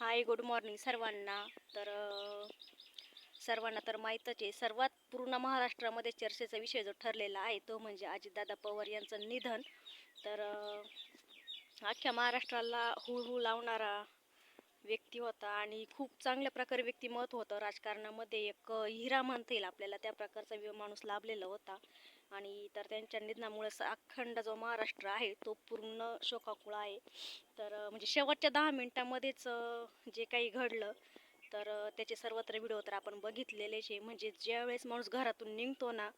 Hi good morning सर्वांना. तर सर्वांना तर माहीतच आहे सर्वात पूर्ण महाराष्ट्रामध्ये चर्चेचा विषय जो ठरलेला आहे तो म्हणजे अजितदादा पवार यांचं निधन. तर अख्ख्या महाराष्ट्राला हुळहुळ लावणारा व्यक्ती होता आणि खूप चांगल्या प्रकारे व्यक्तिमत्व होतं. राजकारणामध्ये एक हिरा म्हणता येईल आपल्याला त्या प्रकारचा माणूस लाभलेला होता. आणि तर त्यांच्या निधनामुळे अखंड जो महाराष्ट्र आहे तो पूर्ण शोकाकुळ आहे. तर म्हणजे शेवटच्या दहा मिनटामध्येच जे काही घडलं तर त्याचे सर्वत्र व्हिडिओ तर आपण बघितलेलेच आहे. म्हणजे ज्यावेळेस माणूस घरातून निघतो ना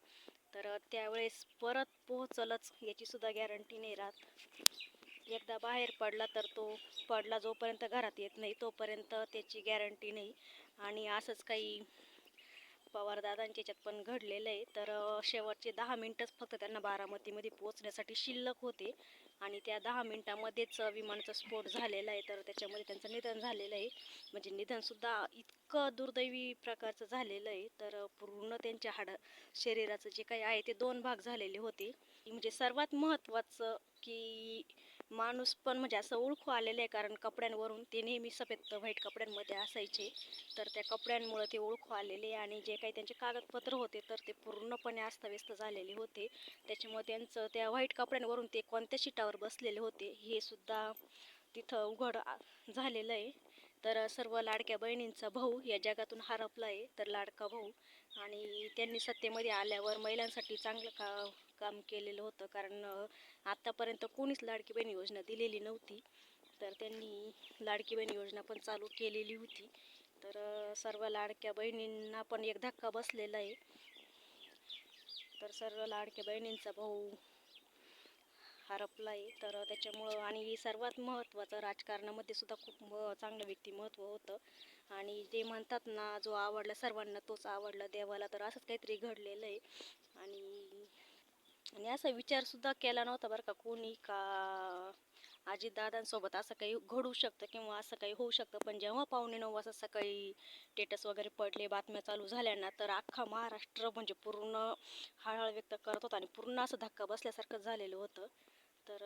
तर त्यावेळेस परत पोहोचलच याचीसुद्धा गॅरंटी नाही राहत. एकदा बाहेर पडला तर तो पडला जोपर्यंत घरात येत नाही तोपर्यंत त्याची गॅरंटी नाही. आणि असंच काही पवारदादांच्या याच्यात पण घडलेलं आहे. तर शेवटचे दहा मिनटंच फक्त त्यांना बारामतीमध्ये पोहोचण्यासाठी शिल्लक होते. आणि त्या दहा मिनटामध्येच विमानाचा स्फोट झालेला आहे. तर त्याच्यामध्ये त्यांचं निधन झालेलं आहे. म्हणजे निधनसुद्धा इतकं दुर्दैवी प्रकारचं झालेलं आहे. तर पूर्ण त्यांच्या हाड शरीराचं जे काही आहे ते दोन भाग झालेले होते. म्हणजे सर्वात महत्त्वाचं की माणूस पण म्हणजे असं ओळखू आलेलं आहे कारण कपड्यांवरून ते नेहमी सफेद व्हाईट कपड्यांमध्ये असायचे. तर त्या कपड्यांमुळं ते ओळखू आलेले आणि जे काही त्यांचे कागदपत्र होते तर ते पूर्णपणे अस्ताव्यस्त झालेले होते. त्याच्यामुळे त्यांचं त्या व्हाईट कपड्यांवरून ते कोणत्या शिटावर बसलेले होते हे सुद्धा तिथं उघड झालेलं आहे. तर सर्व लाडक्या बहिणींचा भाऊ या जगातून हरपला आहे तर लाडका भाऊ. आणि त्यांनी सत्तेमध्ये आल्यावर महिलांसाठी चांगलं का काम केलेलं होतं. कारण आत्तापर्यंत कोणीच लाडकी बहीण योजना दिलेली नव्हती. तर त्यांनी लाडकी बहीण योजना पण चालू केलेली होती. तर सर्व लाडक्या बहिणींना पण एक धक्का बसलेला आहे. तर सर्व लाडक्या बहिणींचा भाऊ हरपला आहे तर त्याच्यामुळं आणि सर्वात महत्त्वाचं राजकारणामध्ये सुद्धा खूप म- चांगलं व्यक्तिमत्व होतं. आणि ते म्हणतात ना जो आवडला सर्वांना तोच आवडला देवाला. तर असंच काहीतरी घडलेलं आहे. आणि आणि असा विचारसुद्धा केला नव्हता बरं का कोणी का अजितदादांसोबत असं काही घडू शकतं किंवा असं काही होऊ शकतं. पण जेव्हा पावणे नऊ वाजता सकाळी स्टेटस वगैरे पडले बातम्या चालू झाल्या ना तर अख्खा महाराष्ट्र म्हणजे पूर्ण हळहळ व्यक्त करत होता आणि पूर्ण असं धक्का बसल्यासारखं झालेलं होतं. तर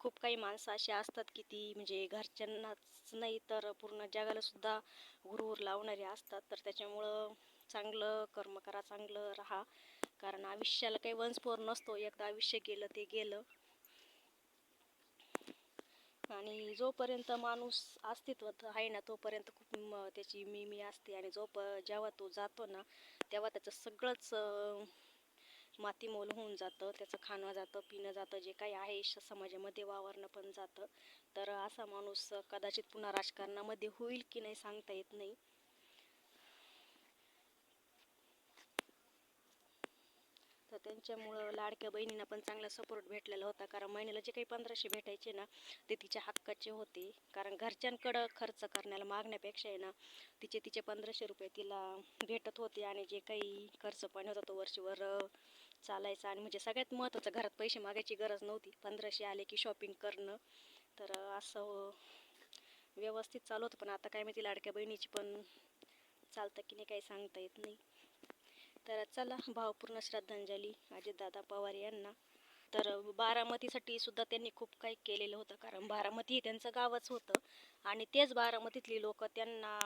खूप काही माणसं अशी असतात की ती म्हणजे घरच्यांनाच नाही तर पूर्ण जगालासुद्धा गुरुवर हुरहुर लावणारी असतात. तर त्याच्यामुळं चांगलं कर्म करा चांगलं राहा. कारण आयुष्याला काही वंशपोर नसतो. एकदा आयुष्य गेलं ते गेलं. आणि जोपर्यंत माणूस अस्तित्वात आहे ना तोपर्यंत खूप त्याची त्याची मिमी असते. आणि जो प जेव्हा तो जातो ना तेव्हा त्याचं सगळंच अं, मातीमोल होऊन जातं. त्याचं खाणं जातं पिणं जातं जे काही आहे समाजामध्ये वावरणं पण जातं. तर असा माणूस कदाचित पुन्हा राजकारणामध्ये होईल की नाही सांगता येत नाही. त्यांच्यामुळं लाडक्या बहिणींना पण चांगला सपोर्ट भेटलेला होता. कारण महिन्याला जे काही पंधराशे भेटायचे ना ते तिच्या हक्काचे होते. कारण घरच्यांकडं खर्च करण्याला मागण्यापेक्षा आहे ना तिचे तिचे पंधराशे रुपये तिला भेटत होते आणि जे काही खर्च पाणी होता तो वर्षभर चालायचा. आणि म्हणजे सगळ्यात महत्त्वाचं घरात पैसे मागायची गरज नव्हती. पंधराशे आले की शॉपिंग करणं. तर असं व्यवस्थित चालू होतं. पण आता काय माहिती लाडक्या बहिणीची पण चालतं की नाही काही सांगता येत नाही. तर चला भावपूर्ण श्रद्धांजली अजितदादा पवार यांना. तर बारामतीसाठी सुद्धा त्यांनी खूप काही केलेलं होतं कारण बारामती हे त्यांचं गावच होतं. आणि तेच बारामतीतली लोक त्यांना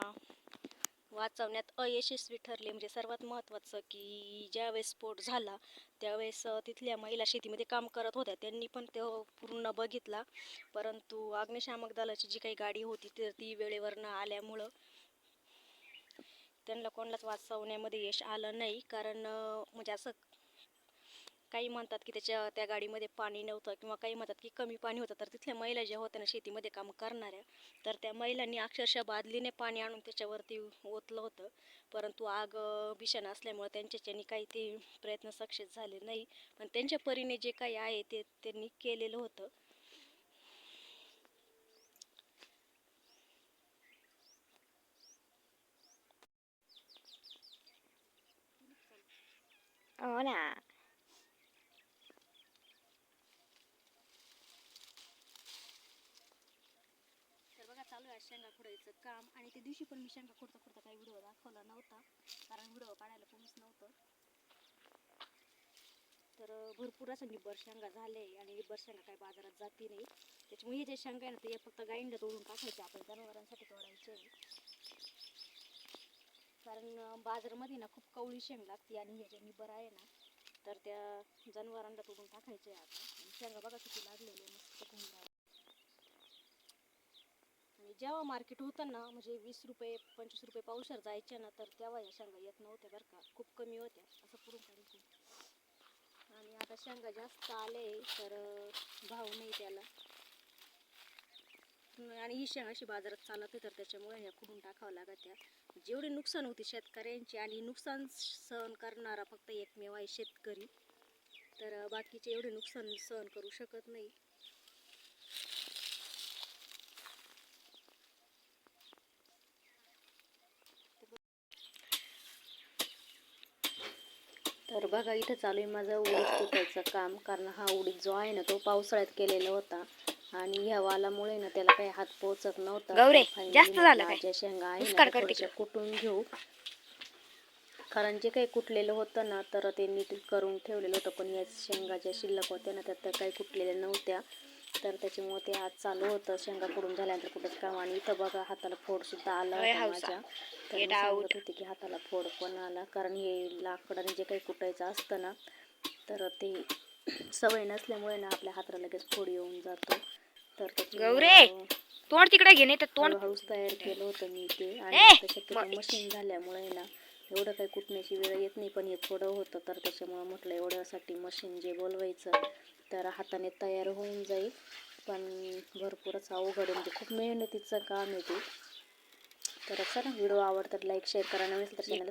वाचवण्यात अयशस्वी ठरले. म्हणजे सर्वात महत्त्वाचं की ज्यावेळेस स्फोट झाला त्यावेळेस तिथल्या महिला शेतीमध्ये काम करत होत्या. त्यांनी पण तो पूर्ण बघितला. परंतु अग्निशामक दलाची जी काही गाडी होती तर ती वेळेवर न आल्यामुळं त्यांना कोणालाच वाचवण्यामध्ये यश आलं नाही. कारण म्हणजे असं काही म्हणतात की त्याच्या त्या गाडीमध्ये पाणी नव्हतं किंवा काही म्हणतात की कमी पाणी होतं. तर तिथल्या महिला ज्या होत्या ना शेतीमध्ये काम करणाऱ्या तर त्या महिलांनी अक्षरशः बादलीने पाणी आणून त्याच्यावरती ओतलं होतं. परंतु आग भीषण असल्यामुळं त्यांच्याच्यानी काही ते प्रयत्न सक्सेस झाले नाही. पण त्यांच्या परीने जे काही आहे ते त्यांनी केलेलं होतं. हो ना तर बघा चालू आहे शेंगा खोडायचं काम. आणि त्या दिवशी पण मी शेंगा खोडता खोडता काही व्हिडिओ दाखवला नव्हता. कारण व्हिडिओ काढायला कोणीच नव्हतं. तर भरपूर असं निब्बर शेंगा झाले आणि निब्बर शेंगा काही बाजारात जाती नाही त्याच्यामुळे हे जे शेंगा आहे ना ते फक्त गाईंना तोडून टाकायचे. आपण जनावरांसाठी तोडायचे. कारण बाजारमध्ये बाजारामध्ये ना खूप कवळी शेंग लागते आणि ह्याच्यानी बरं आहे ना तर त्या जनावरांना तोडून टाकायचे आता. आणि शेंगा बघा किती लागलेले मस्त आणि जेव्हा मार्केट होतं ना म्हणजे वीस रुपये पंचवीस रुपये पावशर जायच्या ना तर तेव्हा या शेंगा येत नव्हत्या बरं का. खूप कमी होत्या. असं पुरून काढायची आणि आता शेंगा जास्त आले तर भाव नाही त्याला. आणि ही शेंगा अशी बाजारात चालत आहे तर त्याच्यामुळे ह्या कुठून टाकावं लागत त्या जेवढे नुकसान होते शेतकऱ्यांचे आणि नुकसान सहन करणारा फक्त एकमेव आहे शेतकरी तर बाकीचे एवढे नुकसान सहन करू शकत नाही. तर बघा इथं चालू आहे माझा उडीद तुटायचं काम. कारण हा उडीद जो आहे ना तो पावसाळ्यात केलेला होता. आणि ह्या वालामुळे ना त्याला काही हात पोहोचत नव्हता. गौरे, तर जास्त झालं काय? शेंगा आहे ना त्या कुटून घेऊ. कारण जे काही कुटलेलं होतं ना तर ते नीट करून ठेवलेलं होतं. पण या शेंगा ज्या शिल्लक होत्या ना त्यात त्या काही कुटलेल्या नव्हत्या. तर त्याच्यामुळे ते आज चालू होतं. शेंगा कुडून झाल्यानंतर कुठंच काम आणि इथं बघा हाताला फोड सुद्धा आला अरे होता हौसा. माझ्या. तर मी Get out. सांगत होते की हाताला फोड पण आला. कारण हे लाकडाने जे काही कुटायचं असतं ना तर ते सवय नसल्यामुळे ना आपल्या हाताला लगेच फोड येऊन जातो. तर गौरे! तोंड तिकडे घे नाही तर तोंड हळूहळूच तयार केलं होतं मी ते. आणि शक्यतो मशीन झाल्यामुळे ना एवढं काही कुटण्याची वेळ येत नाही पण हे थोडं होतं तर त्याच्यामुळं म्हटलं एवढ्यासाठी मशीन जे बोलवायचं तर हाताने तयार होऊन जाईल. पण भरपूरच अवघड म्हणजे खूप मेहनतीचं काम आहे ते. तर चला व्हिडिओ आवडतात लाईक शेअर करा. नवीन तर चॅनल